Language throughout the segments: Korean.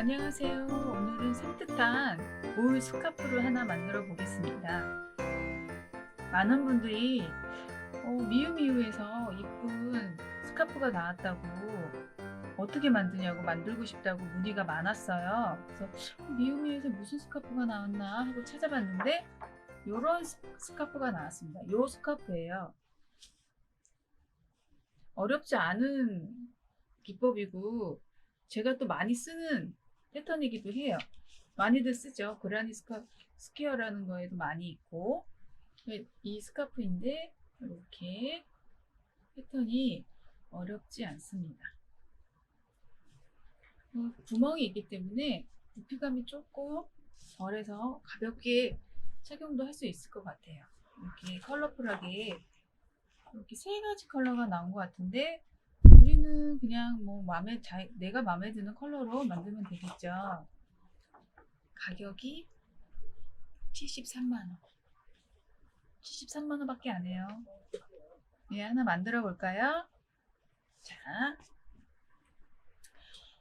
안녕하세요. 오늘은 산뜻한 올 스카프를 하나 만들어 보겠습니다. 많은 분들이 어, 미우미우에서 이쁜 스카프가 나왔다고 어떻게 만드냐고 만들고 싶다고 문의가 많았어요. 그래서 어, 미우미우에서 무슨 스카프가 나왔나 하고 찾아봤는데 이런 스카프가 나왔습니다. 이 스카프예요. 어렵지 않은 기법이고 제가 또 많이 쓰는 패턴이기도 해요. 많이들 쓰죠. 그라니 스카, 스퀘어라는 거에도 많이 있고 이 스카프인데 이렇게 패턴이 어렵지 않습니다. 어, 구멍이 있기 때문에 부피감이 조금 덜해서 가볍게 착용도 할 수 있을 것 같아요. 이렇게 컬러풀하게 이렇게 세 가지 컬러가 나온 것 같은데 우리는 그냥 뭐 마음에 자, 내가 마음에 드는 컬러로 만들면 되겠죠. 가격이 73만 원. 73만 원 밖에 안 해요. 예, 하나 만들어 볼까요? 자,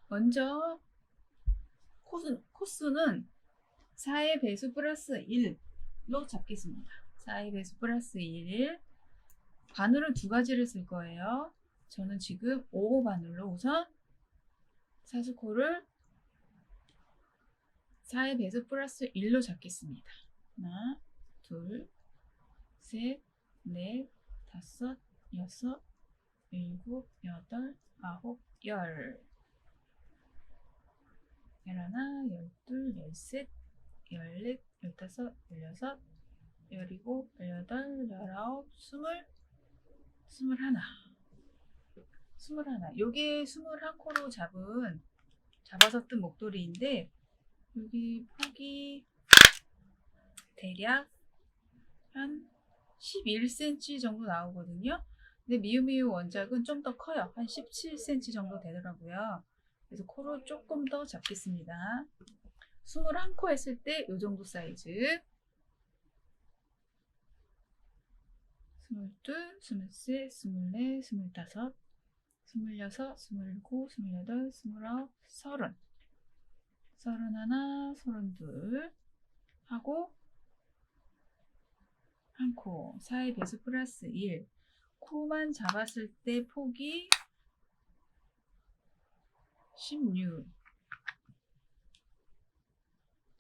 먼저 코스, 코스는 4의 배수 플러스 1로 잡겠습니다. 4의 배수 플러스 1. 바늘은 두 가지를 쓸 거예요. 저는 지금 5호 바늘로 우선 사수코를 4의 배수 플러스 1로 잡겠습니다. 하나, 둘, 셋, 넷, 다섯, 여섯, 일곱, 여덟, 아홉, 열. 열하나, 열둘, 열셋, 열넷, 열다섯, 열여섯, 열일곱, 열여덟, 열아홉, 스물, 스물하나. 스물하나. 요게 스물한 코로 잡은, 잡아서 뜬 목도리인데, 여기 폭이 대략 한 11cm 정도 나오거든요. 근데 미우미우 원작은 좀 더 커요. 한 17cm 정도 되더라고요. 그래서 코로 조금 더 잡겠습니다. 21코 했을 때 이 정도 사이즈. 22, 23, 24, 25, 26, 27, 28, 29, 30. 31, 32 하고 한 코, 4의 배수 플러스 1. 코만 잡았을 때 폭이 16.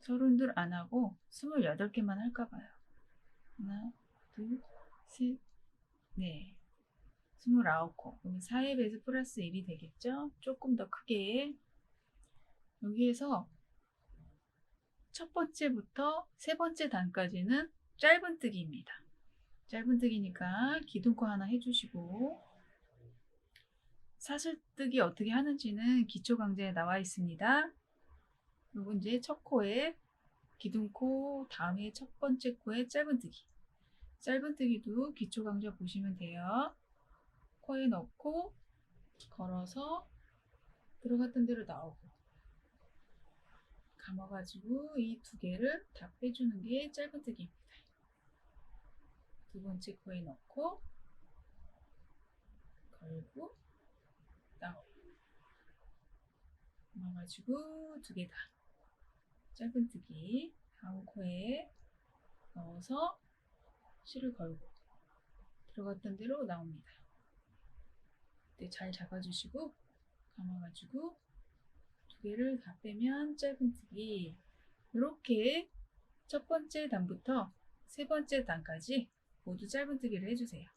서른둘 안 하고 28개만 할까 봐요. 하나, 둘, 셋, 넷. 29코. 그럼 4의 배수 플러스 1이 되겠죠? 조금 더 크게. 여기에서 첫 번째부터 세 번째 단까지는 짧은뜨기입니다. 짧은뜨기니까 기둥코 하나 해주시고 사슬뜨기 어떻게 하는지는 기초 강좌에 나와 있습니다. 그리고 이제 첫 코에 기둥코 다음에 첫 번째 코에 짧은뜨기 짧은뜨기도 기초 강좌 보시면 돼요. 코에 넣고 걸어서 들어갔던 대로 나오고 감아가지고 이 두 개를 다 빼주는 게 짧은뜨기입니다. 두 번째 코에 넣고 걸고 나오고 감아가지고 두 개 다 짧은뜨기 다음 코에 넣어서 실을 걸고 들어갔던 대로 나옵니다. 네, 잘 잡아주시고 감아가지고 두 개를 다 빼면 짧은뜨기 이렇게 첫 번째 단부터 세 번째 단까지 모두 짧은뜨기를 해주세요.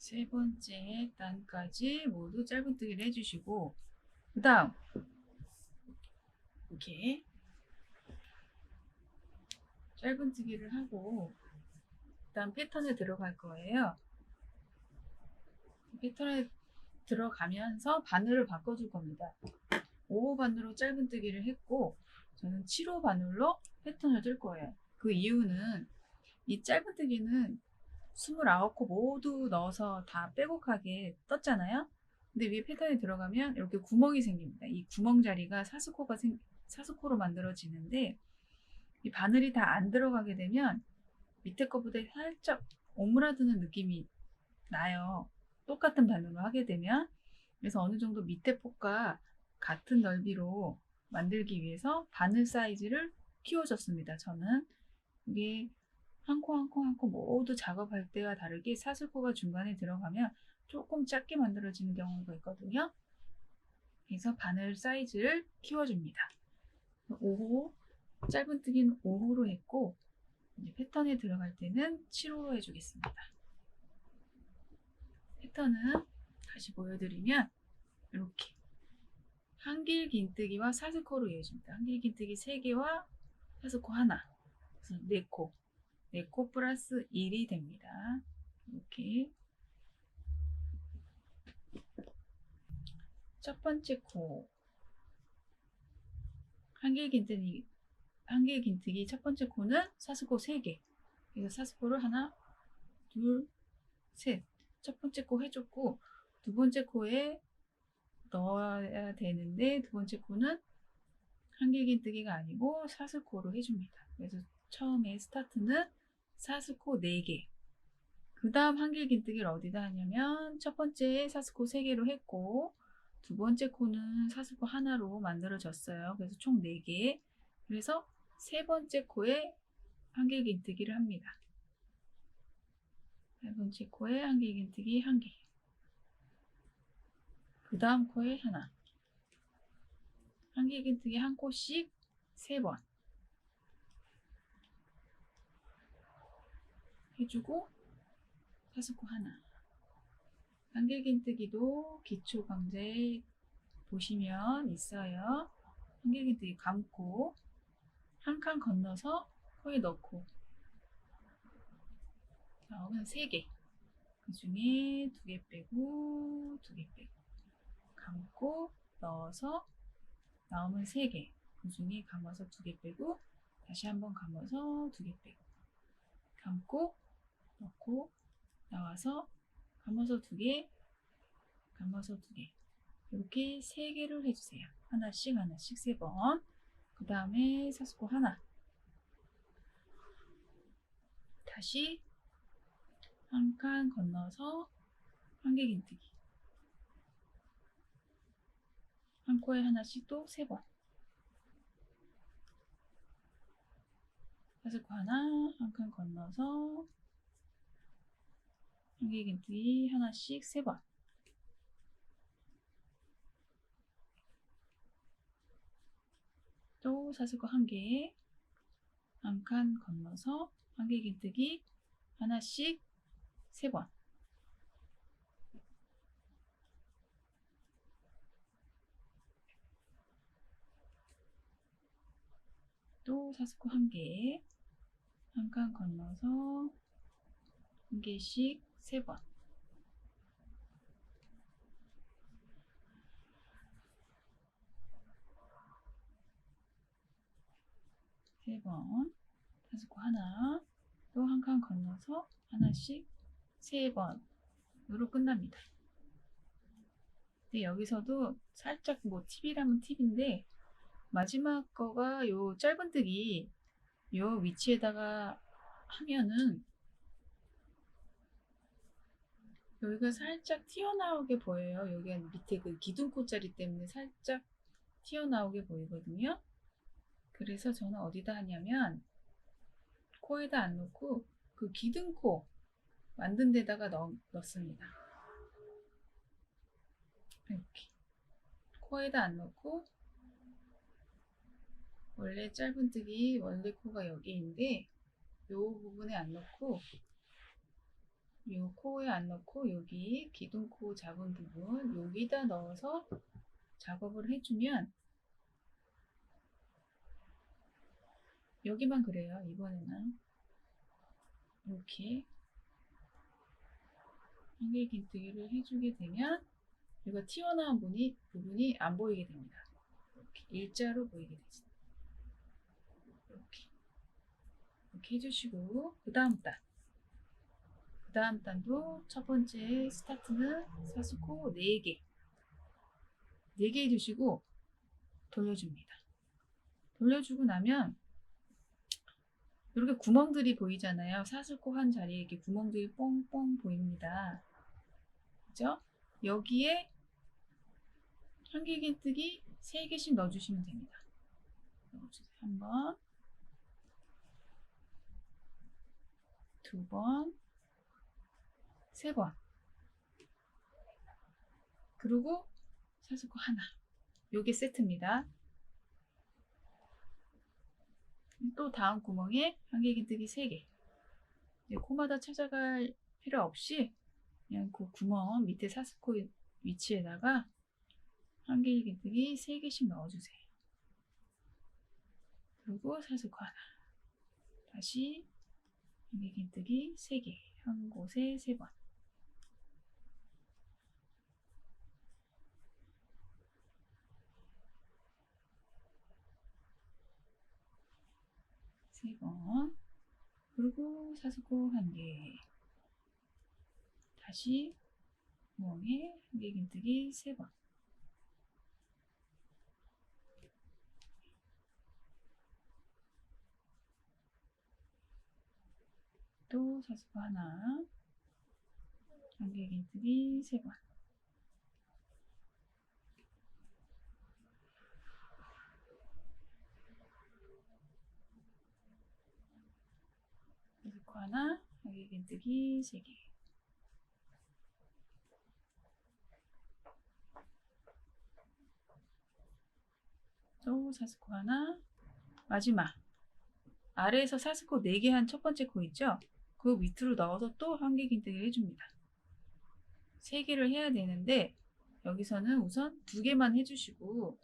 세 번째 단까지 모두 짧은뜨기를 해주시고 그 다음 이렇게 짧은뜨기를 하고 그 다음 패턴에 들어갈 거예요. 패턴에 들어가면서 바늘을 바꿔줄 겁니다. 5호 바늘로 짧은뜨기를 했고 저는 7호 바늘로 패턴을 뜰 거예요. 그 이유는 이 짧은뜨기는 29코 모두 넣어서 다 빼곡하게 떴잖아요. 근데 위에 패턴이 들어가면 이렇게 구멍이 생깁니다. 이 구멍 자리가 사스코가 생, 사스코로 만들어지는데 이 바늘이 다 안 들어가게 되면 밑에 거보다 살짝 오므라드는 느낌이 나요. 똑같은 바늘로 하게 되면 그래서 어느 정도 밑에 폭과 같은 넓이로 만들기 위해서 바늘 사이즈를 키워줬습니다. 저는 이게 한 코 한 코 한 코 모두 작업할 때와 다르게 사슬코가 중간에 들어가면 조금 작게 만들어지는 경우가 있거든요. 그래서 바늘 사이즈를 키워줍니다. 5호 짧은 뜨기는 5호로 했고 이제 패턴에 들어갈 때는 7호로 해주겠습니다. 패턴은 다시 보여드리면 이렇게 한길 긴뜨기와 사슬코로 이어집니다. 한길 긴뜨기 3개와 사슬코 하나 그래서 4코 4코 플러스 1이 됩니다. 이렇게 첫 번째 코 한길 긴뜨기 한길 긴뜨기 첫 번째 코는 사슬코 3개 그래서 사슬코를 하나 둘셋첫 번째 코 해줬고 두 번째 코에 넣어야 되는데 두 번째 코는 한길 긴뜨기가 아니고 사슬코로 해줍니다. 그래서 처음에 스타트는 사슬코 4개. 그 다음 한길긴뜨기를 어디다 하냐면 첫 번째 사슬코 3개로 했고 두 번째 코는 사슬코 하나로 만들어졌어요. 그래서 총 4개. 그래서 세 번째 코에 한길긴뜨기를 합니다. 세 번째 코에 한길긴뜨기 1개. 그 다음 코에 하나. 한길긴뜨기 한 코씩 세번 해주고 사슬코 하나. 한길긴뜨기도 기초 강좌에 보시면 있어요. 한길긴뜨기 감고 한 칸 건너서 코에 넣고. 나오면 3개. 그 중에 두개 빼고 두개 빼고 감고 넣어서 나오면 3개. 그 중에 감아서 두개 빼고 다시 한번 감아서 두개 빼고. 감고 넣고 나와서 감아서 두 개 감아서 두 개. 이렇게 세 개를 해주세요. 하나씩 하나씩 세 번 그 다음에 사스코 하나. 다시 한 칸 건너서 한 개 긴뜨기. 한 코에 하나씩 또 세 번. 사슬코 하나, 한 칸 건너서 긴뜨기 하나씩 세 번. 또 사슬코 한 개, 한칸 건너서 한개 긴뜨기 하나씩 세 번. 또 사스코 한 개, 한 칸 건너서 한 개씩 세 번. 세 번. 사스코 하나, 또 한 칸 건너서 하나씩 세 번으로 끝납니다. 근데 여기서도 살짝 뭐 팁이라면 팁인데 마지막 거가 요 짧은뜨기 요 위치에다가 하면은 여기가 살짝 튀어나오게 보여요. 여기 밑에 그 기둥코자리 때문에 살짝 튀어나오게 보이거든요. 그래서 저는 어디다 하냐면 코에다 안 넣고 그 기둥코 만든 데다가 넣, 넣습니다. 이렇게 코에다 안 넣고 원래 짧은뜨기 원래 코가 여기인데 요 부분에 안 넣고 요 코에 안 넣고 여기 기둥코 잡은 부분 여기다 넣어서 작업을 해주면 여기만 그래요 이번에는. 이렇게 한길긴뜨기를 해주게 되면 이거 튀어나온 부분이, 부분이 안 보이게 됩니다. 이렇게 일자로 보이게 되죠 이렇게. 이렇게 해주시고 그 다음 단 그 다음 단도 첫 번째 스타트는 사스코 4개. 4개 해주시고 돌려줍니다. 돌려주고 나면 이렇게 구멍들이 보이잖아요. 사스코 한 자리에 이렇게 구멍들이 뻥뻥 보입니다. 그죠? 여기에 한길긴뜨기 3개씩 넣어주시면 됩니다. 넣어주세요. 한번. 두 번, 세 번. 그리고 사수코 하나. 요게 세트입니다. 또 다음 구멍에 한길긴뜨기 3개. 코마다 찾아갈 필요 없이 그냥 그 구멍 밑에 사스코 위치에다가 한길긴뜨기 3개씩 넣어주세요. 그리고 사스코 하나. 다시 한길긴뜨기 3개. 한 곳에 3번. 세 번. 그리고 사스코 한 개. 다시 구멍에 한길긴뜨기 세 번. 또 사스코 하나. 한길긴뜨기 세 번. 사스코 하나. 한길긴뜨기 세 개. 또 사스코 하나. 마지막. 아래에서 사스코 4개 한 첫 번째 코 있죠? 그 밑으로 넣어서 또 한길긴뜨기를 해줍니다. 3개를 해야 되는데 여기서는 우선 2개만 해주시고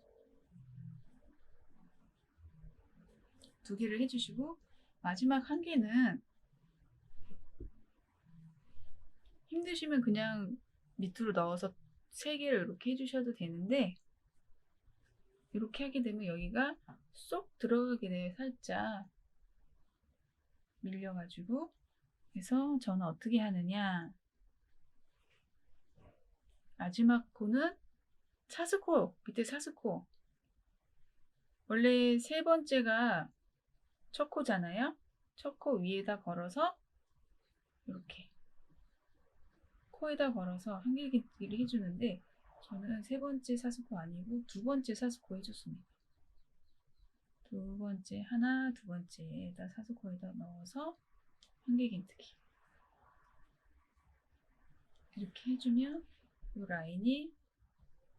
2개를 해주시고 마지막 한 개는 힘드시면 그냥 밑으로 넣어서 3개를 이렇게 해주셔도 되는데 이렇게 하게 되면 여기가 쏙 들어가게 돼요 살짝. 밀려가지고. 그래서 저는 어떻게 하느냐. 마지막 코는 사스코 밑에 사스코. 원래 세 번째가 첫 코잖아요. 첫 코 위에다 걸어서 이렇게 코에다 걸어서 한길기를 해주는데 저는 세 번째 사스코 아니고 두 번째 사스코 해줬습니다 두 번째 하나 두 번째에다 사스코에다 넣어서 한길긴뜨기 이렇게 해주면 이 라인이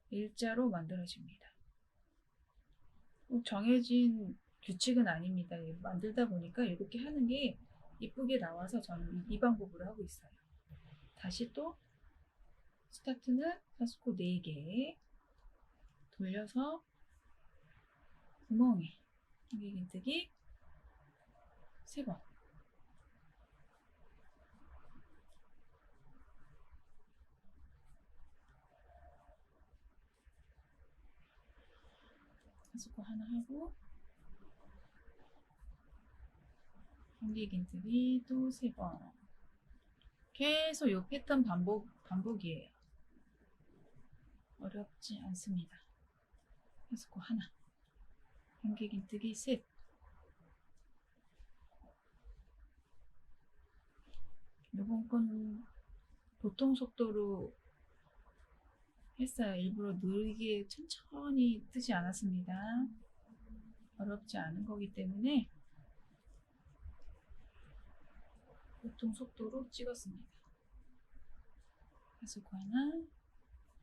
일자로 만들어집니다. 꼭 정해진 규칙은 아닙니다. 만들다 보니까 이렇게 하는 게 이쁘게 나와서 저는 이 방법으로 하고 있어요. 다시 또 스타트는 사스코 4개 돌려서 구멍에 한길긴뜨기 3번. 사스코 하나 하고 한길긴뜨기 또세번 계속 이 패턴 반복, 반복이에요. 어렵지 않습니다. 사스코 하나. 한길긴뜨기 셋. 이번 건 보통 속도로 했어요. 일부러 느리게 천천히 뜨지 않았습니다. 어렵지 않은 거기 때문에 보통 속도로 찍었습니다. 하수구 하나,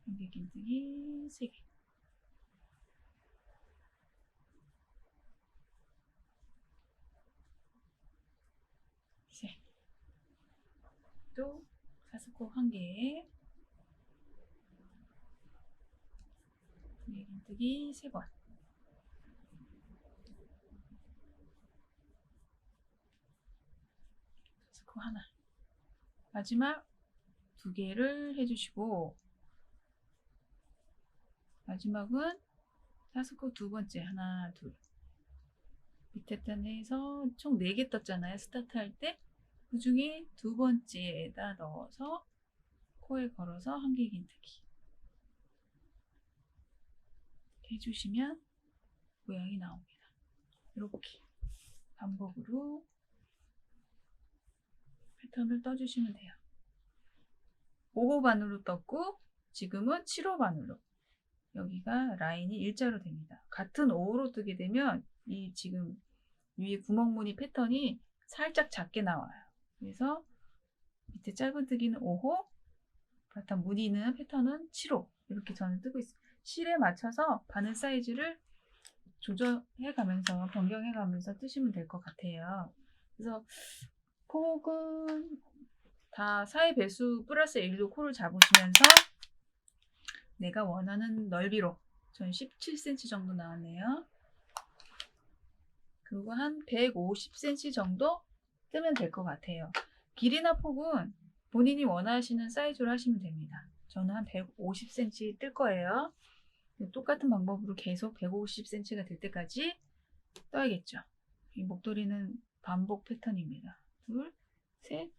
연기긴뜨기 3개. 셋. 또 사스코 한 개. 한길긴뜨기 세 번. 사스코 하나. 마지막 두 개를 해주시고 마지막은 사스코 두 번째. 하나 둘. 밑에 단에서 총 4개 떴잖아요. 스타트 할 때. 그 중에 두 번째에다 넣어서 코에 걸어서 한길 긴뜨기 해주시면 모양이 나옵니다. 이렇게. 반복으로 패턴을 떠주시면 돼요 5호 바늘로 떴고 지금은 7호 바늘로 여기가 라인이 일자로 됩니다. 같은 5호로 뜨게 되면 이 지금 위에 구멍무늬 패턴이 살짝 작게 나와요. 그래서 밑에 짧은 뜨기는 5호, 바탕 무늬는 패턴은 7호 이렇게 저는 뜨고 있어요. 실에 맞춰서 바늘 사이즈를 조절해 가면서 변경해 가면서 뜨시면 될 것 같아요. 그래서 폭은 다 사이 배수 플러스 1로 코를 잡으시면서 내가 원하는 넓이로 전 17cm 정도 나왔네요. 그리고 한 150cm 정도 뜨면 될 것 같아요. 길이나 폭은 본인이 원하시는 사이즈로 하시면 됩니다. 저는 한 150cm 뜰 거예요. 똑같은 방법으로 계속 150cm가 될 때까지 떠야겠죠. 이 목도리는 반복 패턴입니다. 둘, 셋,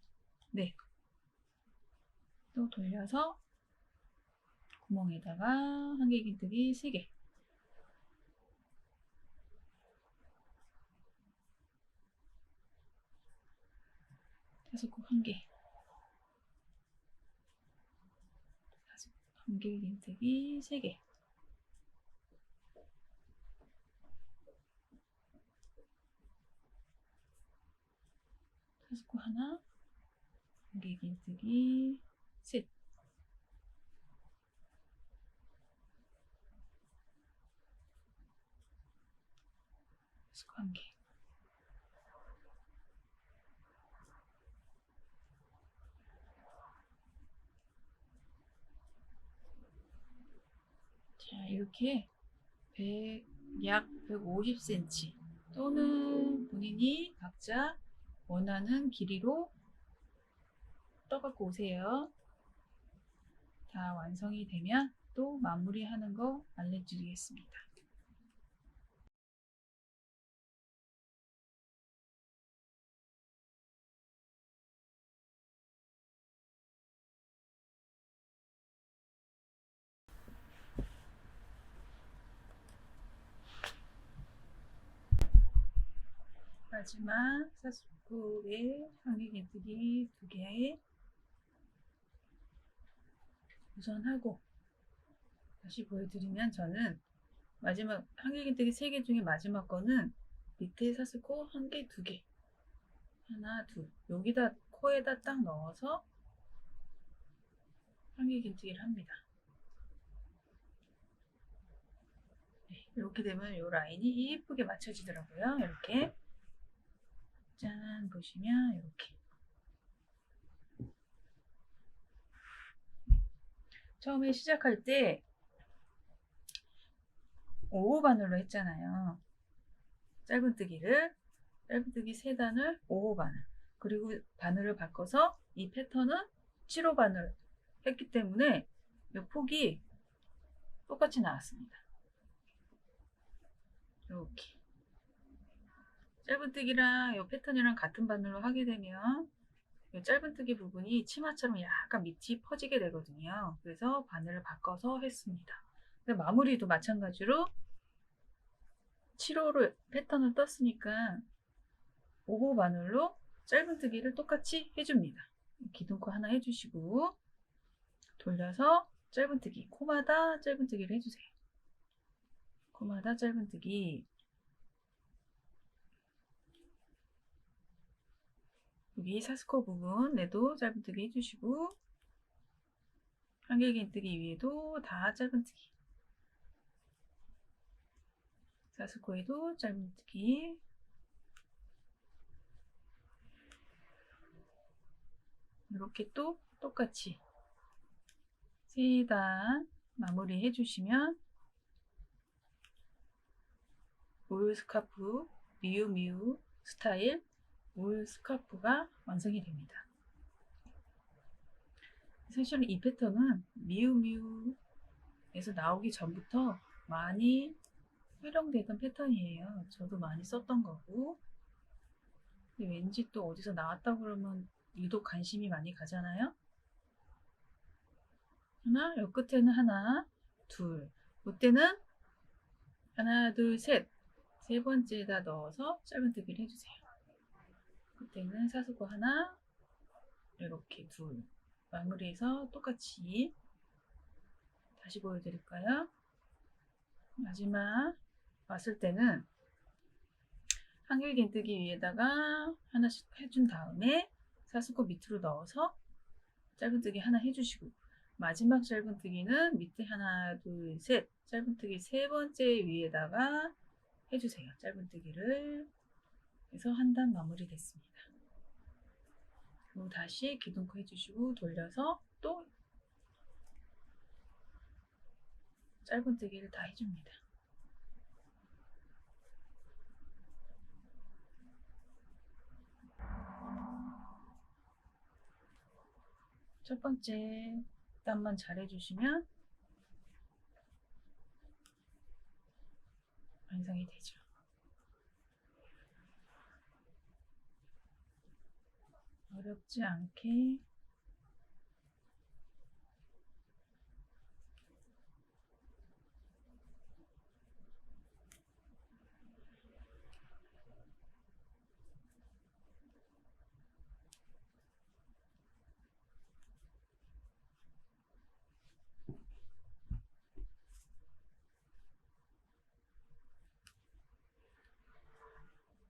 넷. 또 돌려서 구멍에다가 한길긴뜨기 3개. 다섯 코 1개. 한길긴뜨기 3개 다섯 코 하나 한길긴뜨기 셋 관계. 자, 이렇게 100, 약 150cm 또는 본인이 각자 원하는 길이로 떠갖고 오세요. 다 완성이 되면 또 마무리하는 거 알려드리겠습니다. 마지막 사스코의 한길긴뜨기 두 개 우선 하고 다시 보여드리면 저는 마지막 한길긴뜨기 세 개 중에 마지막 거는 밑에 사스코 한 개, 두 개. 하나, 둘. 여기다 코에다 딱 넣어서 한길긴뜨기를 합니다. 네, 이렇게 되면 이 라인이 예쁘게 맞춰지더라고요. 이렇게. 짠 보시면 이렇게 처음에 시작할 때 5호 바늘로 했잖아요. 짧은뜨기를 짧은뜨기 3단을 5호 바늘 그리고 바늘을 바꿔서 이 패턴은 7호 바늘 했기 때문에 이 폭이 똑같이 나왔습니다. 이렇게 짧은뜨기랑 이 패턴이랑 같은 바늘로 하게 되면 이 짧은뜨기 부분이 치마처럼 약간 밑이 퍼지게 되거든요. 그래서 바늘을 바꿔서 했습니다. 마무리도 마찬가지로 7호로 패턴을 떴으니까 5호 바늘로 짧은뜨기를 똑같이 해줍니다. 기둥코 하나 해주시고 돌려서 짧은뜨기 코마다 짧은뜨기를 해주세요. 코마다 짧은뜨기 여기 사스코 부분에도 짧은뜨기 해주시고 한길긴뜨기 위에도 다 짧은뜨기. 사스코에도 짧은뜨기. 이렇게 또 똑같이 세 단 마무리 해주시면 울 스카프 미우미우 스타일 울 스카프가 완성이 됩니다. 사실은 이 패턴은 미우미우에서 나오기 전부터 많이 활용되던 패턴이에요. 저도 많이 썼던 거고 왠지 또 어디서 나왔다 그러면 유독 관심이 많이 가잖아요. 하나, 요 끝에는 하나, 둘. 이때는 하나, 둘, 셋. 세 번째에다 넣어서 짧은뜨기를 해주세요. 그때는 사수고 하나, 이렇게 둘. 마무리해서 똑같이 다시 보여드릴까요? 마지막 왔을 때는 한길긴뜨기 위에다가 하나씩 해준 다음에 사수고 밑으로 넣어서 짧은뜨기 하나 해주시고 마지막 짧은뜨기는 밑에 하나 둘 셋 짧은뜨기 세 번째 위에다가 해주세요 짧은뜨기를 해서 한 단 마무리 됐습니다 그리고 다시 기둥코 해주시고 돌려서 또 짧은뜨기를 다 해줍니다 첫 번째 단만 잘 해주시면 완성이 되죠. 어렵지 않게.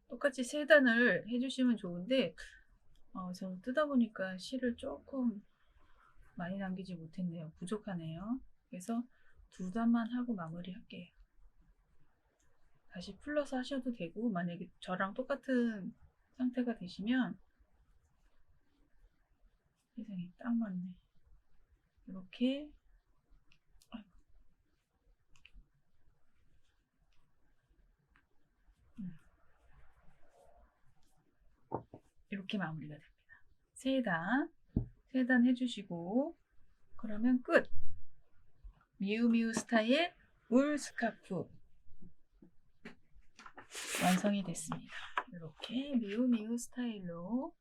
똑같이 세 단을 해주시면 좋은데 어, 저는 뜯어 보니까 실을 조금 많이 남기지 못했네요. 부족하네요. 그래서 두 단만 하고 마무리 할게요. 다시 풀러서 하셔도 되고 만약에 저랑 똑같은 상태가 되시면 세상에 딱 맞네. 이렇게 이렇게 마무리가 됩니다. 세 단, 세 단 해주시고 그러면 끝. 미우미우 스타일 울 스카프 완성이 됐습니다. 이렇게 미우미우 스타일로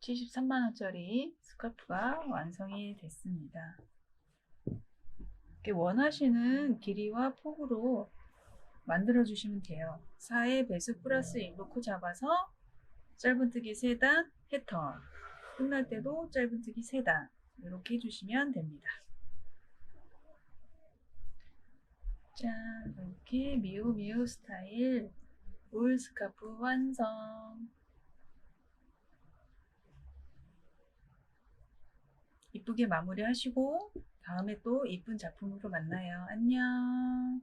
73만원짜리 스카프가 완성이 됐습니다. 이렇게 원하시는 길이와 폭으로 만들어 주시면 돼요. 4의 배수 플러스 1로 코 잡아서 짧은뜨기 3단, 패턴. 끝날 때도 짧은뜨기 3단. 이렇게 해주시면 됩니다. 짠, 이렇게 미우미우 스타일 울 스카프 완성. 이쁘게 마무리 하시고 다음에 또 이쁜 작품으로 만나요. 안녕.